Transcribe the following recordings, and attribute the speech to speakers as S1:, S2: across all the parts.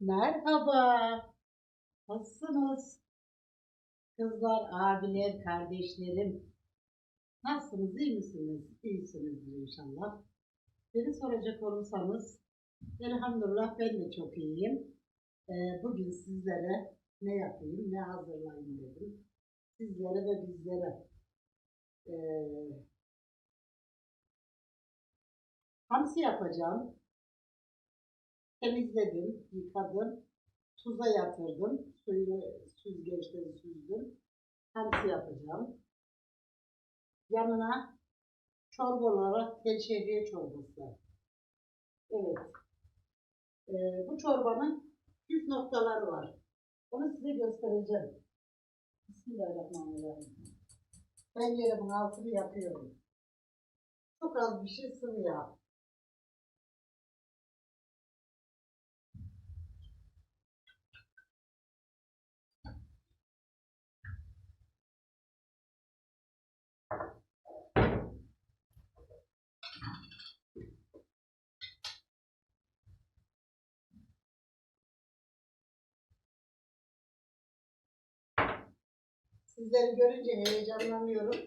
S1: Merhaba. Nasılsınız? Kızlar, abiler, kardeşlerim. Nasılsınız, iyi misiniz? İyisinizdir inşallah. Beni soracak olursanız, elhamdülillah ben de çok iyiyim. Ee, bugün sizlere ne yapayım, ne hazırlayayım dedim. Sizlere ve bizlere. Ee, hamsi yapacağım. Temizledim, yıkadım, tuza yatırdım, suyunu süzgeçte süzdüm. Hamsi yapacağım. Yanına çorba olarak tel çorbası. Evet. Ee, bu çorbanın püf noktaları var. Onu size göstereceğim. Bismillahirrahmanirrahim. Ben yerimin altını yapıyorum. Çok az bir şey sıvı yağ. Sizleri görünce heyecanlanıyorum.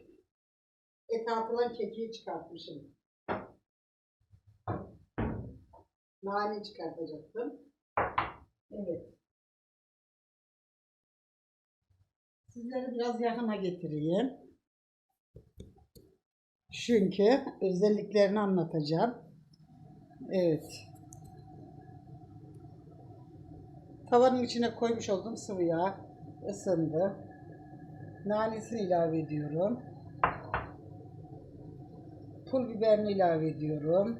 S1: Ete atılan kekiği çıkartmışım. Nane çıkartacaktım. Evet. Sizleri biraz yakına getireyim. Çünkü özelliklerini anlatacağım. Evet. Tavanın içine koymuş olduğum sıvı yağ ısındı. Nanesini ilave ediyorum. Pul biberini ilave ediyorum.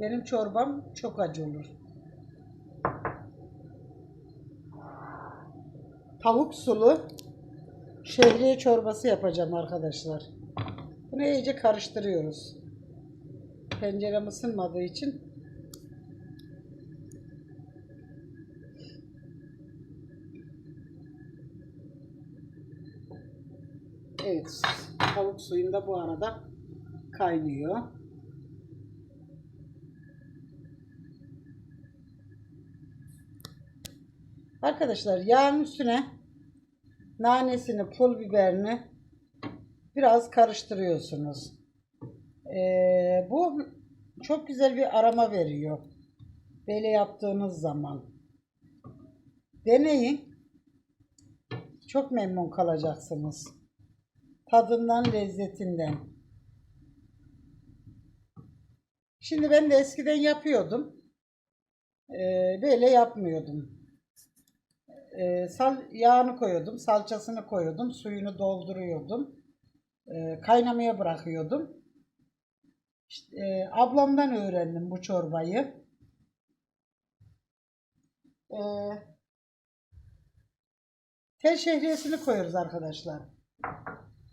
S1: Benim çorbam çok acı olur. Tavuk sulu şehriye çorbası yapacağım arkadaşlar. Bunu iyice karıştırıyoruz. Tencerem ısınmadığı için Evet, tavuk suyum da bu arada kaynıyor. Arkadaşlar yağın üstüne nanesini, pul biberini biraz karıştırıyorsunuz. Ee, bu çok güzel bir aroma veriyor. Böyle yaptığınız zaman. Deneyin. Çok memnun kalacaksınız tadından, lezzetinden. Şimdi ben de eskiden yapıyordum. Ee, böyle yapmıyordum. Ee, sal yağını koyuyordum, salçasını koyuyordum, suyunu dolduruyordum. Ee, kaynamaya bırakıyordum. İşte, e, ablamdan öğrendim bu çorbayı. Ee, tel şehriyesini koyuyoruz arkadaşlar.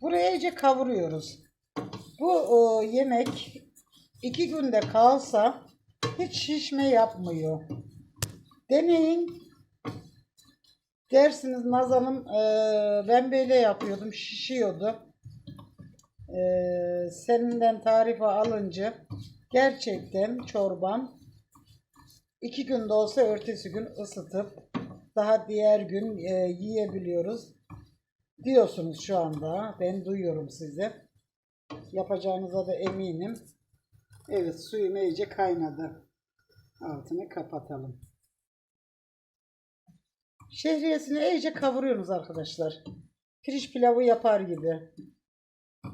S1: Buraya iyice kavuruyoruz. Bu o, yemek iki günde kalsa hiç şişme yapmıyor. Deneyin. Dersiniz Naz Hanım e, ben böyle yapıyordum şişiyordu. E, seninden tarife alınca gerçekten çorbam iki günde olsa ertesi gün ısıtıp daha diğer gün e, yiyebiliyoruz diyorsunuz şu anda. Ben duyuyorum sizi. Yapacağınıza da eminim. Evet suyum iyice kaynadı. Altını kapatalım. Şehriyesini iyice kavuruyorsunuz arkadaşlar. Pirinç pilavı yapar gibi.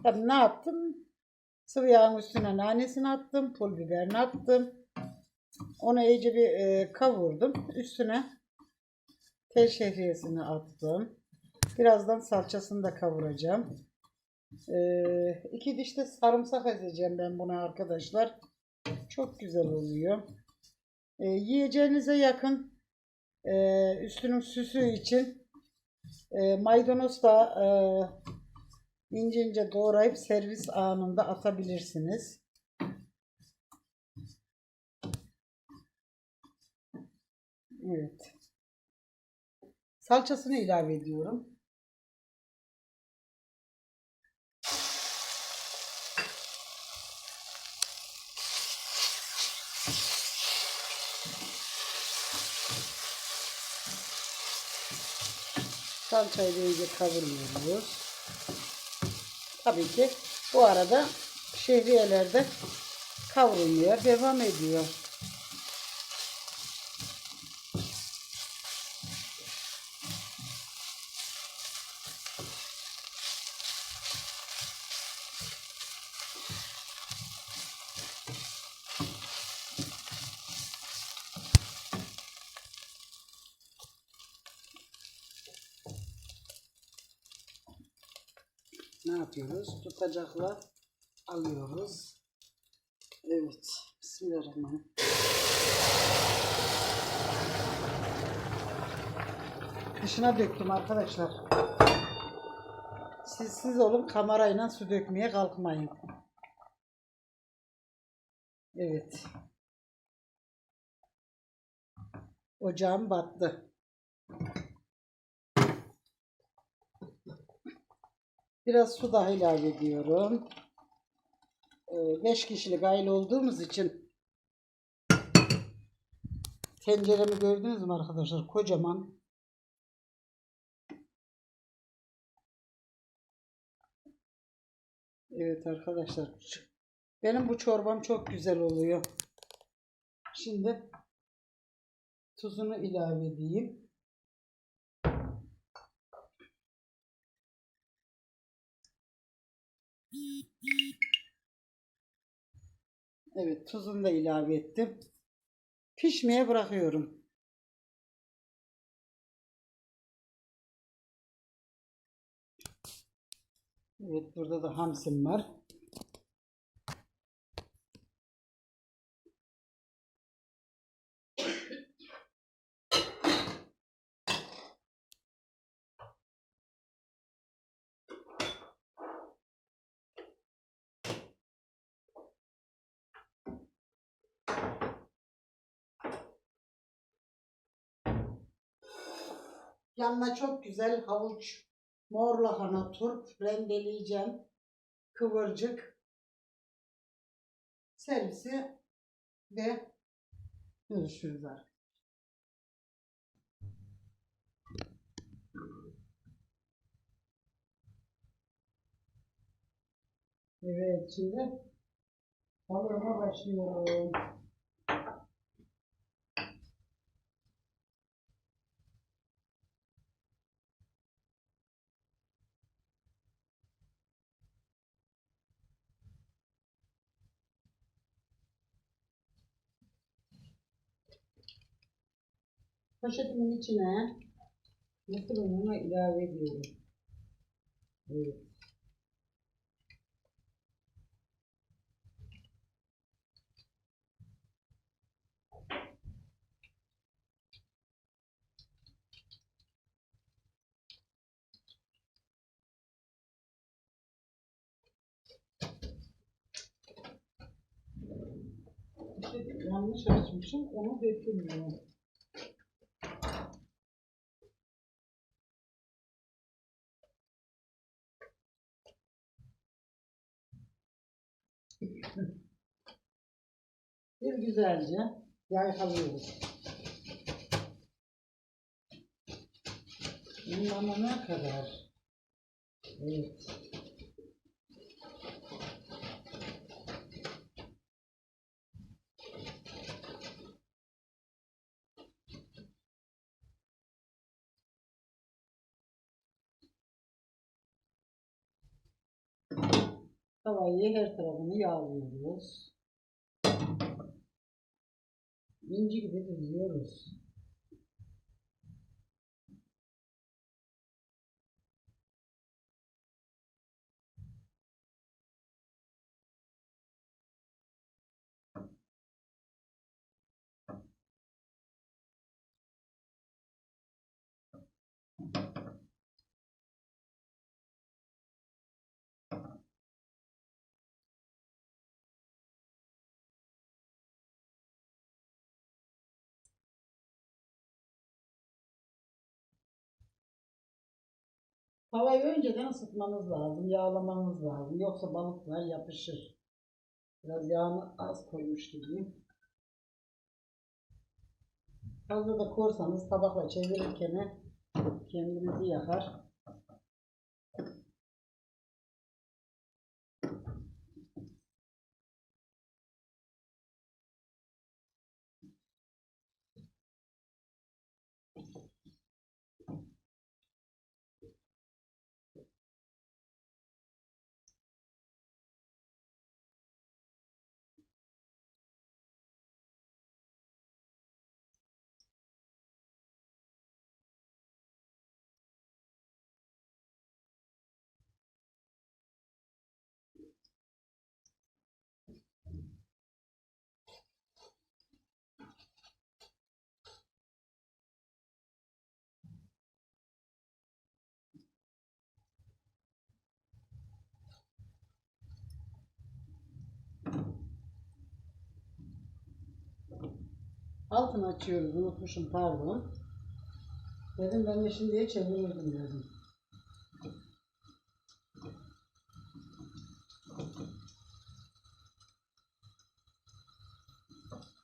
S1: Tabii ne yaptım? Sıvı yağın üstüne nanesini attım. Pul biberini attım. Onu iyice bir e, kavurdum. Üstüne tel şehriyesini attım. Birazdan salçasını da kavuracağım. Ee, iki diş de sarımsak ezeceğim ben buna arkadaşlar. Çok güzel oluyor. Ee, yiyeceğinize yakın e, üstünün süsü için e, maydanoz da e, ince ince doğrayıp servis anında atabilirsiniz. Evet. Salçasını ilave ediyorum. Salçayı da iyice kavuruyoruz. Tabii ki bu arada şehriyeler de kavrulmaya devam ediyor. Ne yapıyoruz? Tutacakla alıyoruz. Evet. Bismillahirrahmanirrahim. Dışına döktüm arkadaşlar. Siz siz olun kamerayla su dökmeye kalkmayın. Evet. Ocağım battı. Biraz su daha ilave ediyorum. 5 kişilik aile olduğumuz için tenceremi gördünüz mü arkadaşlar? Kocaman. Evet arkadaşlar. Benim bu çorbam çok güzel oluyor. Şimdi tuzunu ilave edeyim. Evet tuzunu da ilave ettim. Pişmeye bırakıyorum. Evet burada da hamsim var. Yanına çok güzel havuç, mor lahana, turp rendeleyeceğim. Kıvırcık. Servisi ve görüşürüz artık. Evet şimdi balığıma başlıyorum. Poşetimin içine mısır ununu ilave ediyorum. Evet. Yanlış açmışım, onu dökülmüyor. Bir güzelce yaykalıyoruz. Unlanana kadar. Evet. Tavayı her tarafını yağlıyoruz. İnci gibi diziyoruz. Tavayı önceden ısıtmanız lazım, yağlamanız lazım. Yoksa balıklar yapışır. Biraz yağını az koymuş gibiyim. Fazla da korsanız tabakla çevirirken kendimizi yakar. Altını açıyoruz. Unutmuşum pardon. Dedim ben de şimdiye çevirirdim dedim.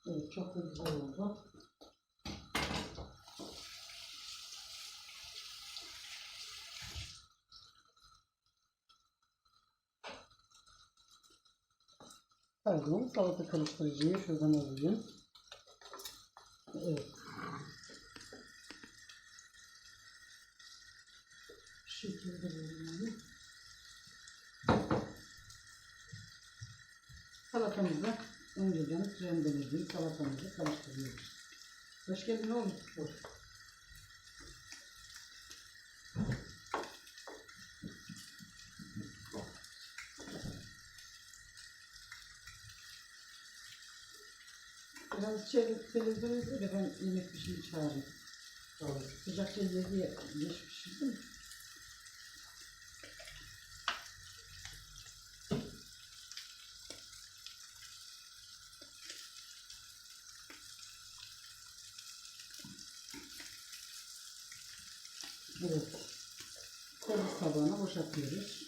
S1: Evet çok güzel oldu. Pardon salata karıştırıcıyı şuradan alayım. Evet. Şu şekilde böyle. Salatamızı önceden rendelediğim salatamızı karıştırıyoruz. Hoş geldin oğlum. Hoş. İzle de ben yemek pişirip çağırayım. Tamam. Sıcak ye- geç pişirdim. Evet. Servis tabağına boşaltıyoruz.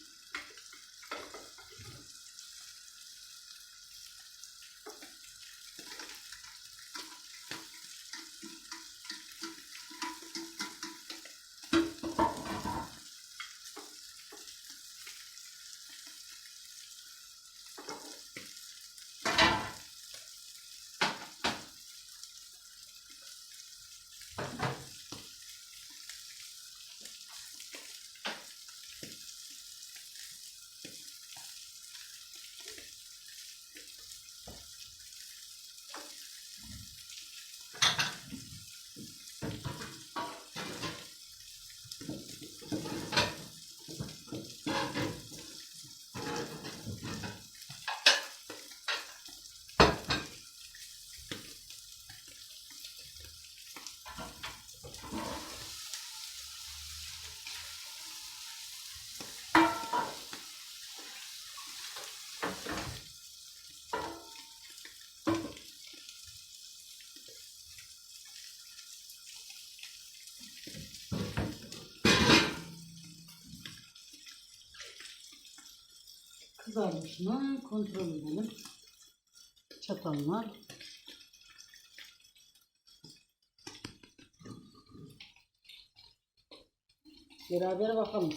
S1: Kızarmış mı? Kontrol edelim. Çatalla. Beraber bakalım.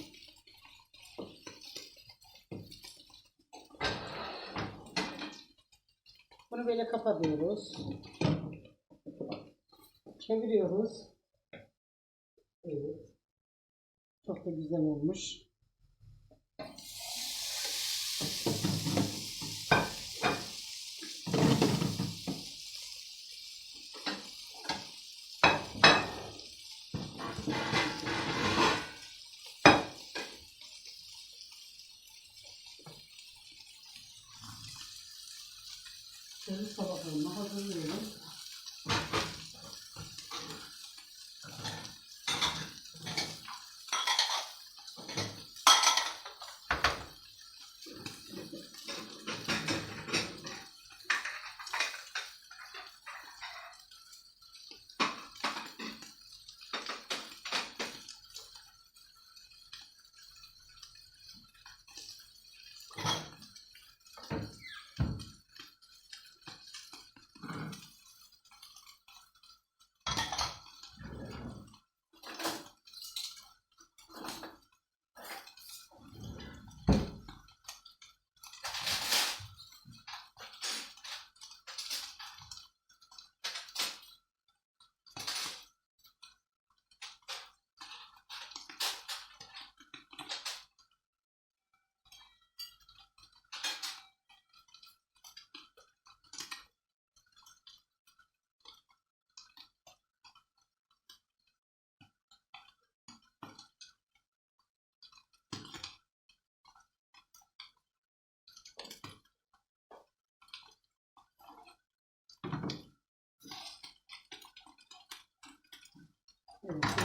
S1: Bunu böyle kapatıyoruz. Çeviriyoruz. Evet. Çok da güzel olmuş. Servis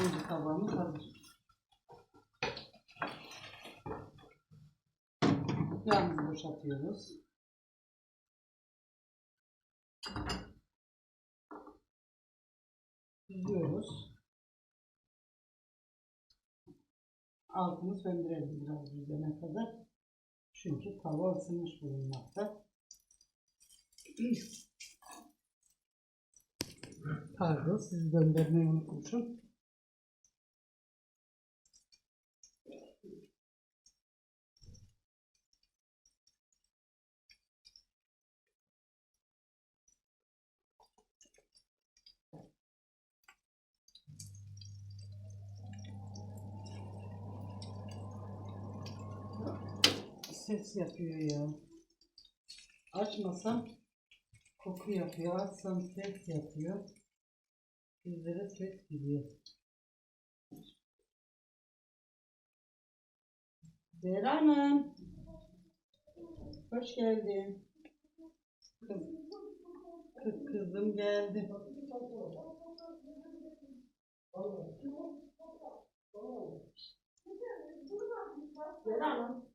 S1: Birinci tabağımız hazır. Yağımızı boşaltıyoruz. Süzüyoruz. Altını söndürelim biraz düzene kadar. Çünkü tava ısınmış bulunmakta. Pardon, sizi göndermeyi unutmuşum. Ses yapıyor ya. Açmasam koku yapıyor. Açsam ses yapıyor. Bizlere ses gidiyor. Zehra Hanım. Hoş geldin. Kız, kız, kızım geldi. Zehra Hanım.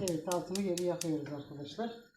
S1: Evet altını geri yakıyoruz arkadaşlar.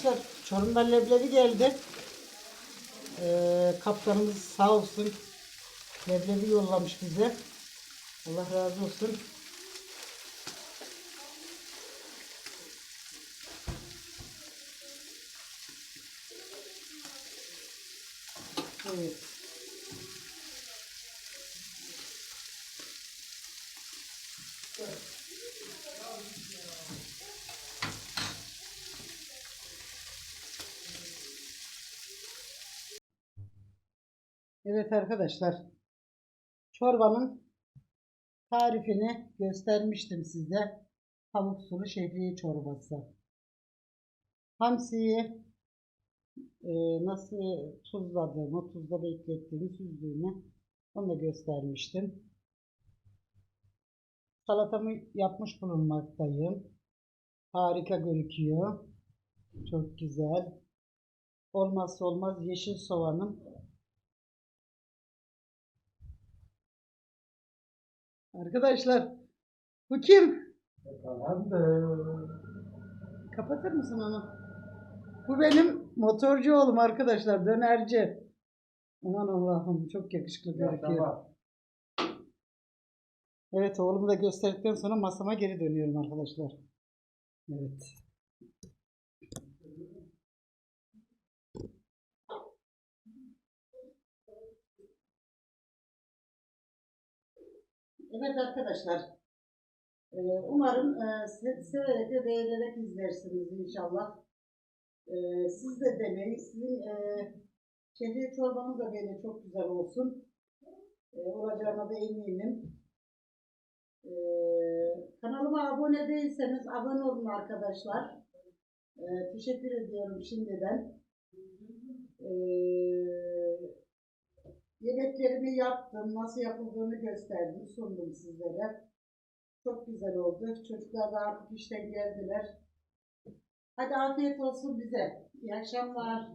S1: Arkadaşlar Çorum'dan leblebi geldi. Ee, kaptanımız sağ olsun. Leblebi yollamış bize. Allah razı olsun. Evet arkadaşlar. Çorbanın tarifini göstermiştim size. Tavuk sulu şehriye çorbası. Hamsiyi e, nasıl tuzladığımı, tuzda beklettiğimi, süzdüğümü onu da göstermiştim. Salatamı yapmış bulunmaktayım. Harika gözüküyor. Çok güzel. Olmazsa olmaz yeşil soğanım. Arkadaşlar bu kim? Kapatır mısın onu? Bu benim motorcu oğlum arkadaşlar. Dönerci. Aman Allah'ım çok yakışıklı gözüküyor. Evet oğlumu da gösterdikten sonra masama geri dönüyorum arkadaşlar. Evet. Evet arkadaşlar. Ee, umarım e, se- severek ve beğenerek izlersiniz inşallah. Ee, siz de deneyin. Sizin e, şehriye çorbanız da böyle çok güzel olsun. E, olacağına da eminim. Ee, kanalıma abone değilseniz abone olun arkadaşlar. Ee, teşekkür ediyorum şimdiden. Ee, yemeklerimi yaptım. Nasıl yapıldığını gösterdim. Sundum sizlere. Çok güzel oldu. Çocuklar da artık işten geldiler. Hadi afiyet olsun bize. İyi akşamlar.